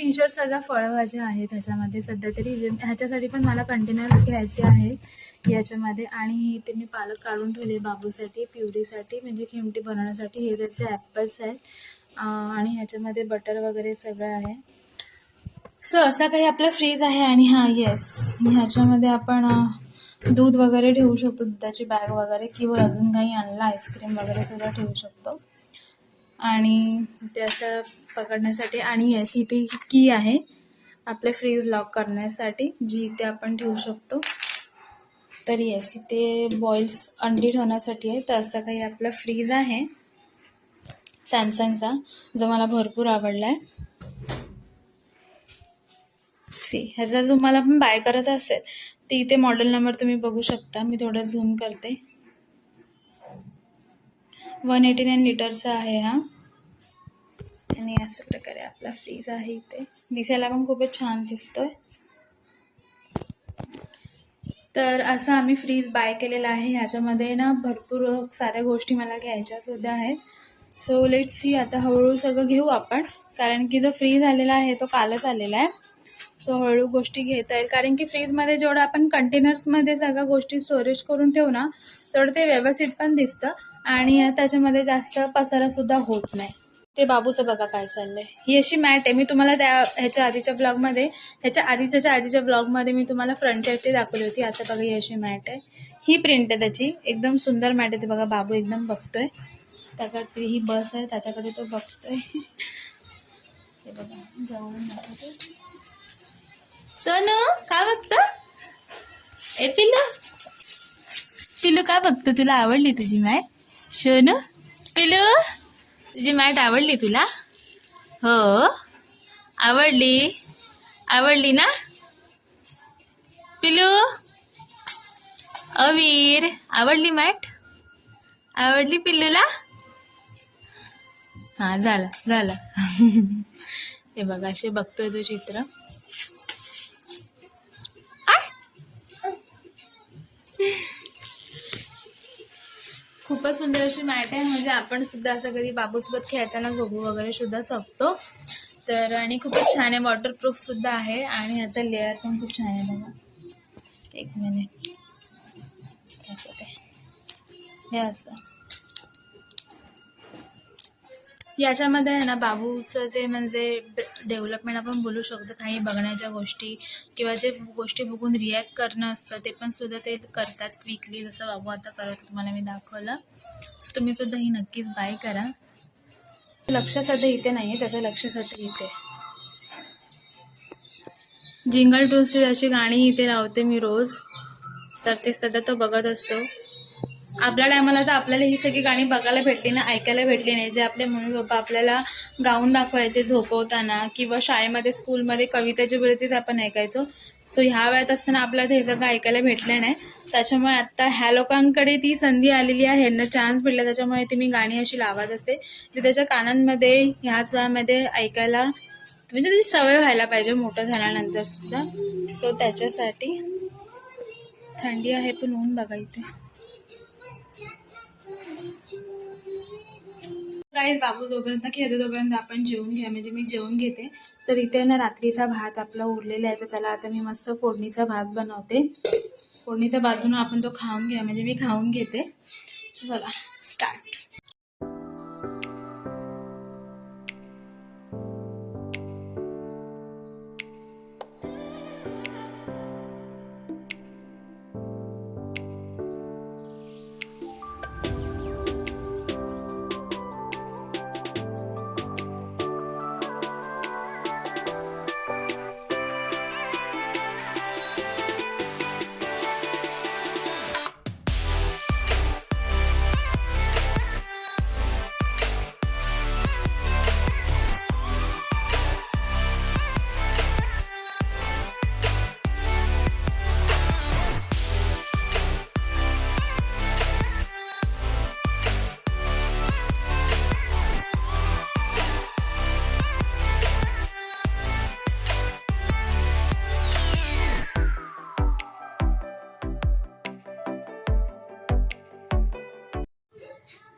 T shirt सगळ्या फळभाज्या आहेत ह्याच्यामध्ये. सध्या तरी जे ह्याच्यासाठी पण मला कंटेनर्स घ्यायचे आहेत याच्यामध्ये. आणि हे ते मी पालक काढून ठेवले बाबूसाठी प्युरीसाठी म्हणजे खिमटी बनवण्यासाठी. हे त्याचे ॲपल्स आहेत. आणि ह्याच्यामध्ये बटर वगैरे सगळं आहे. सो असा काही आपला फ्रीज आहे आणि हां येस ह्याच्यामध्ये आपण दूध वगैरे ठेवू शकतो दुधाची बॅग वगैरे किंवा अजून काही आणलं आईस्क्रीम वगैरे सुद्धा ठेवू शकतो. आणि त्याचं पकडण्यासाठी आणि येस इथे की आहे. आपले फ्रीज लॉक करण्यासाठी जी इथे आपण ठेवू शकतो. तर येस इथे बॉईल्स अंडी ठेवण्यासाठी आहे. तर असं काही आपला फ्रीज आहे. सॅमसंगचा जो मला भरपूर आवडला आहे सी ह्याचा जो मला पण बाय करायचा असेल तर इथे मॉडेल नंबर तुम्ही बघू शकता. मी थोडं झूम करते. वन एटी नाईन लिटरचा आहे हा. आणि अशा प्रकारे आपला फ्रीज आहे इथे. दिसायला पण खूपच छान दिसतोय. तर असं आम्ही फ्रीज बाय केलेला आहे. ह्याच्यामध्ये ना भरपूर साऱ्या गोष्टी मला घ्यायच्या सुद्धा आहेत. सो लेट सी आता हळूहळू सगळं घेऊ आपण. कारण की जो फ्रीज आलेला आहे तो कालच आलेला आहे. सो हळूहळू गोष्टी घेता येईल. कारण की फ्रीजमध्ये जेवढं आपण कंटेनर्समध्ये सगळ्या गोष्टी स्टोरेज करून ठेवू ना तेवढं ते व्यवस्थित पण दिसतं. आणि त्याच्यामध्ये जास्त पसारासुद्धा होत नाही. ते बाबूचं बघा काय चाललंय. ही अशी मॅट आहे. मी तुम्हाला त्या ह्याच्या आधीच्या ब्लॉगमध्ये ह्याच्या आधीच्या आधीच्या ब्लॉगमध्ये मी तुम्हाला फ्रंट साईडची दाखवली होती. आता बघा ही अशी मॅट आहे. ही प्रिंट आहे त्याची. एकदम सुंदर मॅट आहे ते बघा. बाबू एकदम बघतोय. त्याकडे ही बस आहे. त्याच्याकडे तो बघतोय. हे बघा. जाऊन दाखवते. सोनू काय बघतो? ए पिल्लू. पिल्लू काय बघतो? तुला आवडली तुझी मॅट? सोनू पिल्लू. तुझी मॅट आवडली तुला? हो. आवडली? आवडली ना? पिल्लू अवीर आवडली मॅट? आवडली पिल्लूला हा झालं झालं. हे बघा असे बघतोय तो चित्र. खूपच सुंदर अशी मॅट आहे. म्हणजे आपण सुद्धा असं कधी बाबूसोबत खेळताना झोपू वगैरे सुद्धा शकतो. तर आणि खूपच छान आहे. वॉटरप्रूफ सुद्धा आहे. आणि ह्याचा लेअर पण खूप छान आहे बघा. एक मिनिट हे असं. याच्यामध्ये आहे ना बाबूचं जे म्हणजे डेव्हलपमेंट आपण बोलू शकतो काही बघण्याच्या गोष्टी किंवा जे गोष्टी बघून रिॲक्ट करणं असतं ते पण सुद्धा ते करतात क्विकली जसं बाबू आता करत तुम्हाला मी दाखवलं. सो तुम्ही सुद्धा ही नक्कीच बाय करा. लक्ष सध्या इथे नाही आहे त्याचं लक्ष सध्या इथे. जिंगल टूल्सची अशी गाणी इथे लावते मी रोज. तर ते सध्या तो बघत असतो. आपल्या टायमाला तर आपल्याला ही सगळी गाणी बघायला भेटली ना ऐकायला भेटली नाही. जे आपले मम्मी पप्पा आपल्याला गाऊन दाखवायचे झोपवताना किंवा शाळेमध्ये स्कूलमध्ये कवितेचे वरतीच आपण ऐकायचो. सो ह्या वयात असताना आपल्याला हे सगळं ऐकायला भेटलं नाही. त्याच्यामुळे आता ह्या लोकांकडे ती संधी आलेली आहे. ह्यांना चान्स भेटला त्याच्यामुळे ती मी गाणी अशी लावत असते. ती त्याच्या कानांमध्ये ह्याच वयामध्ये ऐकायला म्हणजे त्याची सवय व्हायला पाहिजे मोठं झाल्यानंतर सुद्धा. सो त्याच्यासाठी थंडी आहे पण ऊन बघा इथे. काहीच बाबू जोपर्यंत खेळतो तोपर्यंत आपण जेवून घ्या. म्हणजे मी जेवून घेते. तर इथे ना रात्रीचा भात आपला उरलेला आहे. तर त्याला आता मी मस्त फोडणीचा भात बनवते. फोडणीचा भात बनवून आपण तो खाऊन घ्या. म्हणजे मी खाऊन घेते. चला स्टार्ट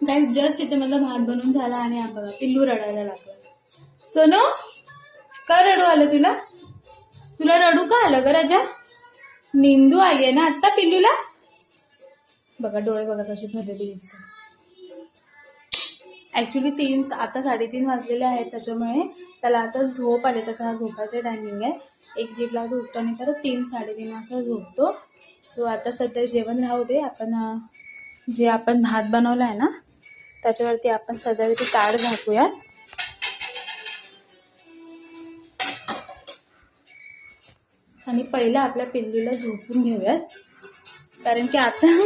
काय जस्ट इथे माझा भात बनवून झाला आणि आपण बघा पिल्लू रडायला लागला. सोनू का रडू आलं तुला? तुला रडू का आलं ग राजा? निंदू आली आहे ना आत्ता पिल्लूला? बघा डोळे बघा कशी भरलेली दिसतात. ऍक्च्युली तीन आता साडेतीन वाजलेले आहेत त्याच्यामुळे त्याला आता झोप आले त्याचा हा झोपाचा टायमिंग आहे. एक दीडला उठतो आणि तर तीन साडेतीन वाजता झोपतो. सो आता सध्या जेवण राहू दे. आपण जे आपण भात बनवला आहे ना त्याच्यावरती आपण सध्या ताड ताट झाकूया आणि पहिलं आपल्या पिल्लूला झोपून घेऊयात. कारण की आता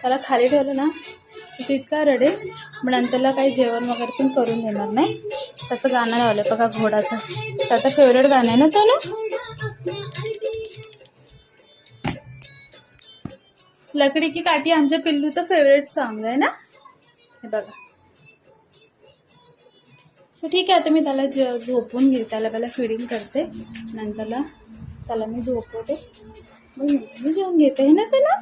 त्याला खाली ठेवलं ना तितका तो इतका रडेल मग नंतरला काही जेवण वगैरे पण करून देणार नाही. त्याचं गाणं लावलं बघा घोडाचं. त्याचं फेवरेट गाणं आहे ना सोनू? लकडी की काठी आमच्या पिल्लूचं फेवरेट सॉन्ग आहे ना? हे बघा. सो ठीक आहे आता मी त्याला झोपून घेते त्याला पहिला फिडिंग करते. नंतरला त्याला मी झोपवते. मग मी जेवून घेते. है ना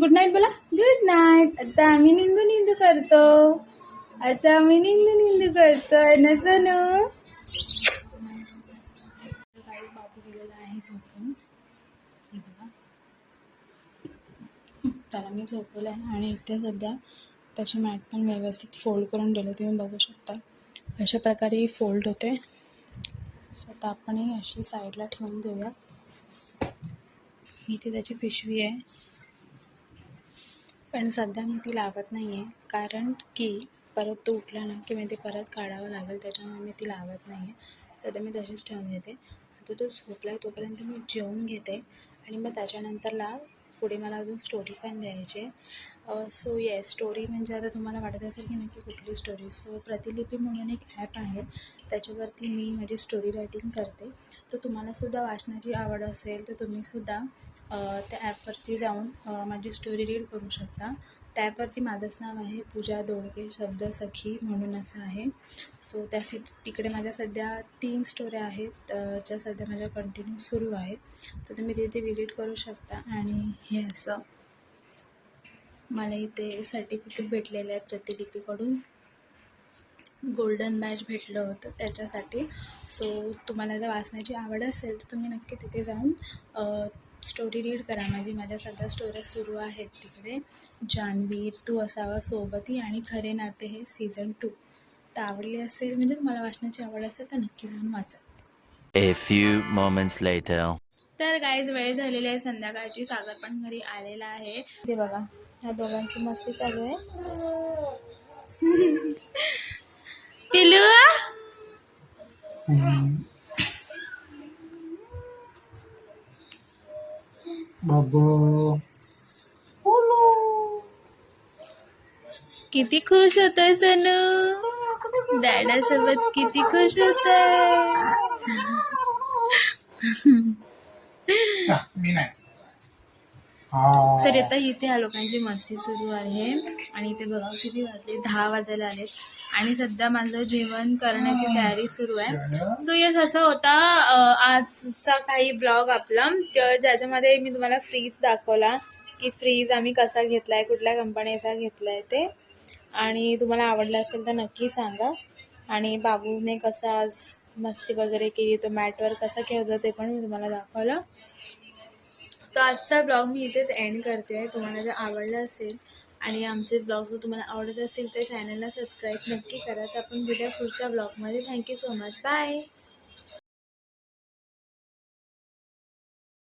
गुड नाईट बोला. गुड नाईट आता आम्ही निंदू निंदू करतो. आता आम्ही निंदू निंदू करतो. नसं ना बाबू गेलेला आहे झोपून त्याला मी झोपवलं आहे आणि इथे सध्या त्याची मॅट पण व्यवस्थित फोल्ड करून दिले तुम्ही बघू शकता. अशा प्रकारे ही फोल्ड होते. सो आता आपण ही अशी साईडला ठेवून देऊया. इथे त्याची पिशवी आहे. पण सध्या मी ती लावत नाही आहे कारण की परत तो उठला ना की मी ते परत काढावं लागेल त्याच्यामुळे मी ती लावत नाही आहे सध्या मी तशीच ठेवून घेते. आता तो झोपला आहे तोपर्यंत मी जेवून घेते. आणि मग त्याच्यानंतरला पुढे मला अजून स्टोरी पण लिहायची आहे सो येस स्टोरी म्हणजे आता तुम्हाला वाटत असेल की नक्की कुठली स्टोरी सो प्रतिलिपी म्हणून एक ॲप आहे. त्याच्यावरती मी माझी स्टोरी रायटिंग करते. तर तुम्हालासुद्धा वाचनाची आवड असेल तर तुम्हीसुद्धा त्या ॲपवरती जाऊन माझी स्टोरी रीड करू शकता. त्या ॲपवरती माझंच नाव आहे पूजा दोडके शब्द सखी म्हणून असं आहे. सो त्या सि तिकडे माझ्या सध्या तीन स्टोऱ्या आहेत ज्या सध्या माझ्या कंटिन्यू सुरू आहेत. तर तुम्ही तिथे विजिट करू शकता. आणि हे असं. मला इथे सर्टिफिकेट भेटलेलं आहे प्रतिलिपीकडून. गोल्डन बॅच भेटलं होतं त्याच्यासाठी. सो तुम्हाला जर वाचण्याची आवड असेल तर तुम्ही नक्की तिथे जाऊन स्टोरी रीड करा. माझी माझ्या सध्या स्टोऱ्या सुरू आहेत तिकडे. जानवीर तू असावा सोबती आणि खरे नाते हे सीझन टू तर आवडली असेल म्हणजे तुम्हाला वाचण्याची आवड असेल तर नक्की जाऊन वाचा. A few moments later. तर गाईज वेळ झालेली आहे. संध्याकाळची सागर पण घरी आलेला आहे. ते बघा. ह्या दोघांची मस्ती चालू आहे. पिलू? बाबा. किती खुश होतोय सनू. डॅडासोबत किती खुश होतोय. मी नाही. हा. तर आता इथे ह्या लोकांची मस्ती सुरू आहे. आणि इथे बघा किती वाजले दहा वाजायला आलेत. आणि सध्या माझं जेवण करण्याची तयारी सुरू आहे. सो येस असं होता अं, आजचा काही ब्लॉग आपला. त- ज्याच्यामध्ये मी तुम्हाला फ्रीज दाखवला की फ्रीज आम्ही कसा घेतलाय कुठल्या कंपनीचा घेतलाय ते. आणि तुम्हाला आवडलं असेल तर नक्की सांगा. आणि बाबूने कसं आज मस्ती वगैरे केली तो मॅटवर कसा खेळतो ते पण मी तुम्हाला दाखवलं. तर आजचा ब्लॉग मी इथेच एंड करते आहे. तुम्हाला जर आवडलं असेल आणि आमचे ब्लॉग जर तुम्हाला आवडत असेल तर चॅनलला सबस्क्राईब नक्की करा. तर आपण भेटूया पुढच्या ब्लॉगमध्ये. Thank you so much bye